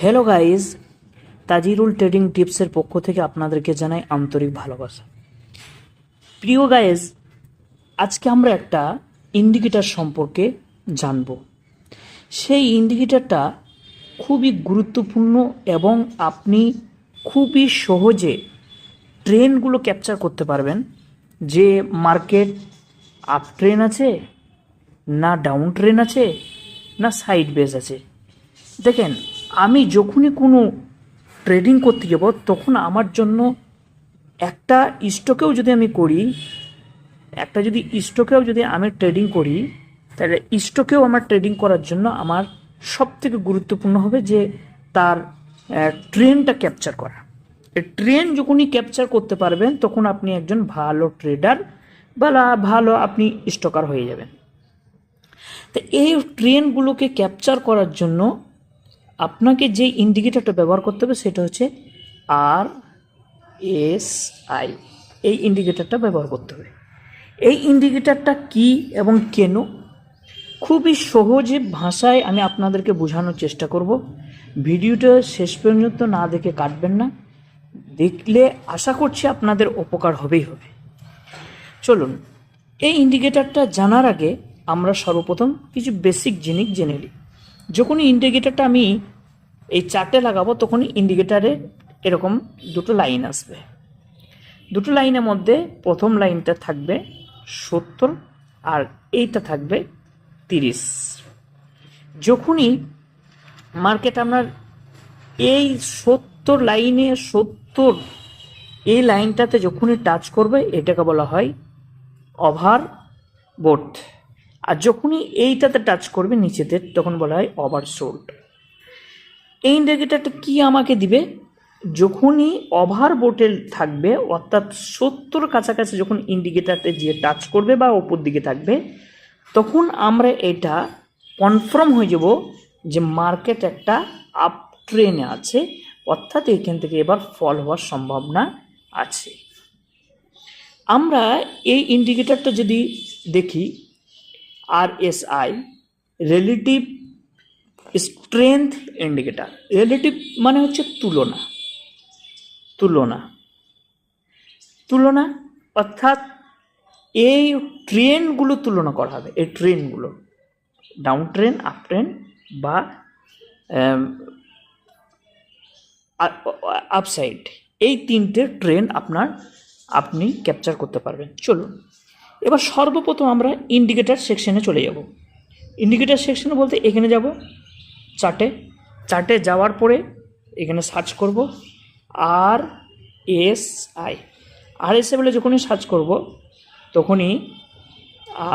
Hello guys Tajirul trading টিপসের পক্ষ থেকে আপনাদেরকে জানাই আন্তরিক ভালোবাসা। প্রিয় গাইজ আজকে আমরা একটা ইন্ডিকেটার সম্পর্কে জানব। সেই ইন্ডিকেটারটা খুবই গুরুত্বপূর্ণ এবং আপনি খুবই সহজে ট্রেনগুলো ক্যাপচার করতে পারবেন। যে মার্কেট আপ ট্রেন আছে, না ডাউন ট্রেন আছে, না সাইড বেস আছে। দেখেন আমি যখনই কোনো ট্রেডিং করতে যাব, তখন আমার জন্য একটা স্টকেও যদি আমি করি, একটা যদি স্টকেও যদি আমি ট্রেডিং করি, তাহলে স্টকেও আমার ট্রেডিং করার জন্য আমার সব থেকে গুরুত্বপূর্ণ হবে যে তার ট্রেনটা ক্যাপচার করা। ট্রেন যখনই ক্যাপচার করতে পারবেন, তখন আপনি একজন ভালো ট্রেডার বা ভালো আপনি স্টকার হয়ে যাবেন। তো এই ট্রেনগুলোকে ক্যাপচার করার জন্য আপনাকে যে ইন্ডিকেটরটা ব্যবহার করতে হবে সেটা হচ্ছে আর এস আই এই ইন্ডিকেটরটা ব্যবহার করতে হবে। এই ইন্ডিকেটরটা কি এবং কেন? খুবই সহজে ভাষায় আমি আপনাদেরকে বোঝানোর চেষ্টা করব। ভিডিওটা শেষ পর্যন্ত না দেখে কাটবেন না। দেখলে আশা করছি আপনাদের উপকার হবেই হবে। চলুন, এই ইন্ডিকেটরটা জানার আগে আমরা সর্বপ্রথম কিছু বেসিক জিনিস জেনে নিই। যখনই ইন্ডিকেটরটা আমি এই চারটে লাগাবো, তখনই ইন্ডিকেটারে এরকম দুটো লাইন আসবে। দুটো লাইনের মধ্যে প্রথম লাইনটা থাকবে সত্তর আর এইটা থাকবে তিরিশ। যখনই মার্কেট আপনার এই সত্তর লাইনে সত্তর এই লাইনটাতে যখনই টাচ করবে, এটাকে বলা হয় ওভার বোট আর যখনই এইটাতে টাচ করবে, নিচেতে তখন বলা হয় ওভার সোল্ড এই ইন্ডিকেটারটা কি আমাকে দিবে? যখনই ওভার বোটে থাকবে, অর্থাৎ সত্তর কাছাকাছি যখন ইন্ডিকেটারতে যে টাচ করবে বা ওপর দিকে থাকবে, তখন আমরা এটা কনফার্ম হয়ে যাব যে মার্কেট একটা আপ ট্রেনে আছে, অর্থাৎ এখান থেকে এবার ফল হওয়ার সম্ভাবনা আছে। আমরা এই ইন্ডিকেটারটা যদি দেখি R S I relative strength indicator relative মানে হচ্ছে তুলনা তুলনা তুলনা অর্থাৎ এই ট্রেনগুলো তুলনা করা হবে, এই ট্রেনগুলো ডাউন ট্রেন আপ ট্রেন বা আপসাইড এই তিনটে ট্রেন আপনার, আপনি ক্যাপচার করতে পারবেন। চলুন, এবার সর্বপ্রথম আমরা ইন্ডিকেটার সেকশনে চলে যাব। ইন্ডিকেটার সেকশনে বলতে এখানে যাব চার্টে চার্টে যাওয়ার পরে এখানে সার্চ করব, R S I. R S I বলে যখনই সার্চ করব, তখনই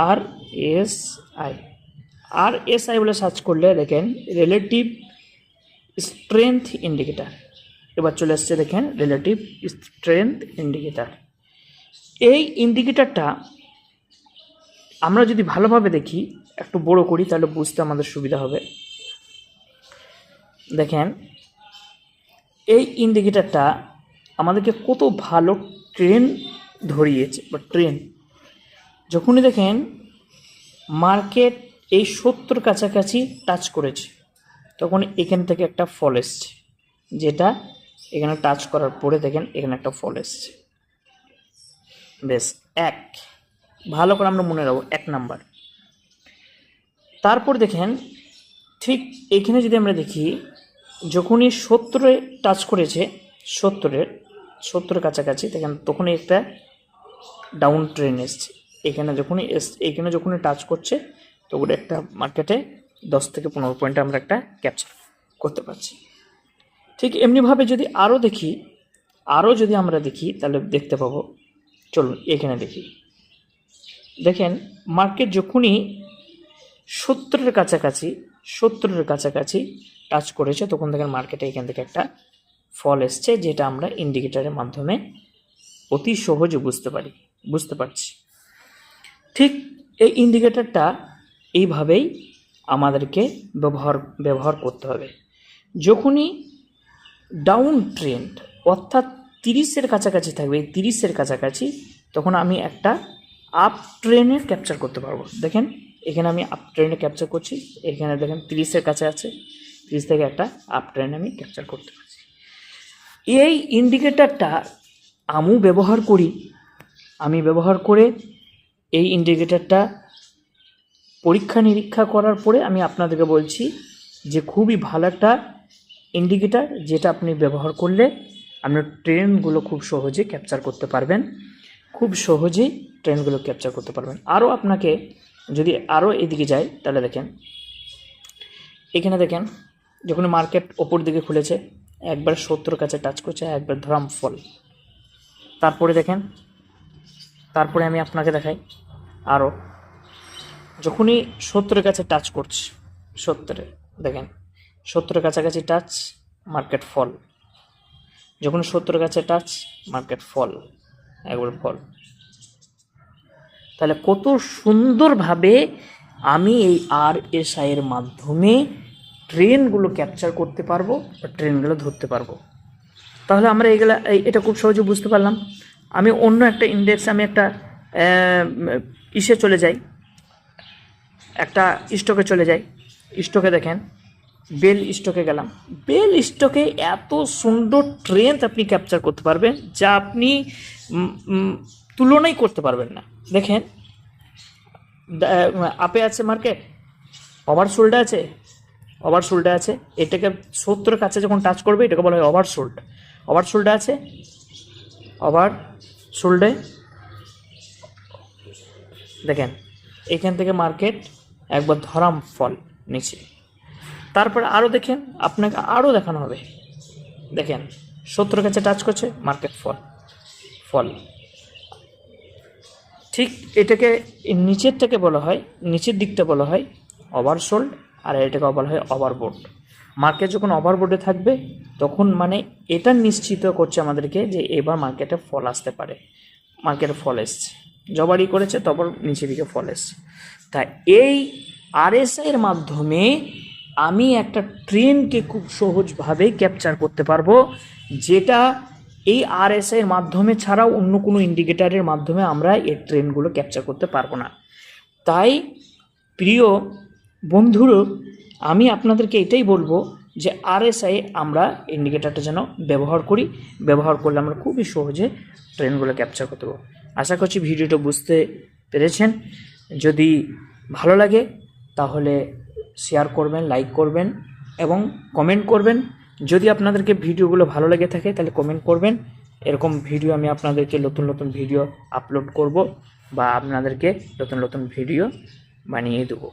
R S I. R S I বলে সার্চ করলে দেখেন রিলেটিভ স্ট্রেংথ ইন্ডিকেটার এবার চলে আসছে দেখেন রিলেটিভ স্ট্রেংথ ইন্ডিকেটার এই ইন্ডিকেটারটা আমরা যদি ভালোভাবে দেখি, একটু বড় করি, তাহলে বুঝতে আমাদের সুবিধা হবে। দেখেন, এই ইন্ডিকেটারটা আমাদেরকে কত ভালো ট্রেন ধরিয়েছে, বা ট্রেন যখনই দেখেন মার্কেট এই সত্তর কাছাকাছি টাচ করেছে, তখন এখান থেকে একটা ফল এসছে, যেটা এখানে টাচ করার পরে দেখেন, এখানে একটা ফল এসছে। বেশ, এক। ভালো করে আমরা মনে রাখব, এক নাম্বার তারপর দেখেন ঠিক এখানে যদি আমরা দেখি, যখনই সত্তরে টাচ করেছে, সত্তরের সত্তরের কাছাকাছি, দেখেন তখনই একটা ডাউন ট্রেন এসছে। এখানে যখনই এস, এখানে যখনই টাচ করছে, তখন একটা মার্কেটে দশ থেকে পনেরো পয়েন্টে আমরা একটা ক্যাপচার করতে পারছি। ঠিক এমনিভাবে যদি আরও দেখি, আরও যদি আমরা দেখি, তাহলে দেখতে পাবো। চলুন এখানে দেখি। দেখেন মার্কেট যখনই সত্তরের কাছাকাছি সত্তরের কাছাকাছি টাচ করেছে, তখন দেখেন মার্কেটে এখান থেকে একটা ফল এসছে, যেটা আমরা ইন্ডিকেটারের মাধ্যমে অতি সহজে বুঝতে পারি, বুঝতে পারছি। ঠিক এই ইন্ডিকেটারটা এইভাবেই আমাদেরকে ব্যবহার ব্যবহার করতে হবে। যখনই ডাউন ট্রেন্ড অর্থাৎ তিরিশের কাছাকাছি থাকবে, এই তিরিশের কাছাকাছি, তখন আমি একটা আপ ট্রেনের ক্যাপচার করতে পারব। দেখেন এখানে আমি আপ ট্রেনে ক্যাপচার করছি। এখানে দেখেন তিরিশের কাছে আছে। তিরিশ থেকে একটা আপ ট্রেন আমি ক্যাপচার করতে পারছি। এই ইন্ডিকেটারটা আমিও ব্যবহার করি, আমি ব্যবহার করে এই ইন্ডিকেটারটা পরীক্ষা নিরীক্ষা করার পরে আমি আপনাদেরকে বলছি যে খুবই ভালো একটা ইন্ডিকেটার যেটা আপনি ব্যবহার করলে আপনার ট্রেনগুলো খুব সহজে ক্যাপচার করতে পারবেন। খুব সহজেই ট্রেনগুলো ক্যাপচার করতে পারবেন। আরও আপনাকে যদি আরও এদিকে যাই, তাহলে দেখেন, এখানে দেখেন, যখন মার্কেট ওপর দিকে খুলেছে, একবার সত্তর কাছে টাচ করছে, একবার ধরাম ফল তারপরে দেখেন, তারপরে আমি আপনাকে দেখাই আরও যখনই সত্তরের কাছে টাচ করছে সত্তরে দেখেন সত্তরের কাছাকাছি টাচ মার্কেট ফল যখন সত্তরের কাছে টাচ মার্কেট ফল একবার ফল তাহলে কত সুন্দরভাবে আমি এই আর এস এর মাধ্যমে ট্রেনগুলো ক্যাপচার করতে পারব বা ট্রেনগুলো ধরতে পারব। তাহলে আমরা এগুলা এটা খুব সহজে বুঝতে পারলাম। আমি অন্য একটা ইন্ডেক্স আমি একটা ইসে চলে যাই। একটা স্টকে চলে যাই। স্টকে দেখেন বেল স্টকে গেলাম। বেল স্টকে এত সুন্দর ট্রেন্ড আপনি ক্যাপচার করতে পারবেন, যা আপনি তুলনাই করতে পারবেন না। দেখেন আপে আছে মার্কেট ওভার সোল্ডে আছে ওভার সোল্ডে আছে, এটাকে সত্তর কাছে যখন টাচ করবে, এটাকে বলা হয় ওভার সোল্ড ওভার আছে ওভার সোল্ডে দেখেন, এখান থেকে মার্কেট একবার ধরাম ফল নিচে। তারপর আরও দেখেন, আপনাকে আরও দেখানো হবে। দেখেন সত্তর কাছে টাচ করছে মার্কেট ফল ফল ঠিক এটাকে এই নিচেরটাকে বলা হয়, নিচের দিকটা বলা হয় ওভারসোল্ড আর এটাকে বলা হয় ওভারবোর্ড মার্কেট যখন ওভারবোর্ডে থাকবে, তখন মানে এটা নিশ্চিত করছে আমাদেরকে যে এবার মার্কেটে ফল আসতে পারে। মার্কেটে ফল এসছে। জবারি করেছে তারপর নিচের দিকে ফল এসছে। তাই এই আরএসআই এর মাধ্যমে আমি একটা ট্রেনকে খুব সহজভাবে ক্যাপচার করতে পারব, যেটা এই আরএসআই এর মাধ্যমে ছাড়াও অন্য কোনো ইন্ডিকেটারের মাধ্যমে আমরা এর ট্রেনগুলো ক্যাপচার করতে পারব না। তাই প্রিয় বন্ধুরও আমি আপনাদেরকে এটাই বলব যে আরএসআই আমরা ইন্ডিকেটারটা যেন ব্যবহার করি, ব্যবহার করলে আমরা খুবই সহজে ট্রেনগুলো ক্যাপচার করতে পারব। আশা করছি ভিডিওটা বুঝতে পেরেছেন। যদি ভালো লাগে তাহলে শেয়ার করবেন লাইক করবেন এবং কমেন্ট করবেন। যদি আপনাদেরকে ভিডিওগুলো ভালো লেগে থাকে, তাহলে কমেন্ট করবেন। এরকম ভিডিও আমি আপনাদেরকে নতুন নতুন ভিডিও আপলোড করব বা আপনাদেরকে নতুন নতুন ভিডিও বানিয়ে দেবো।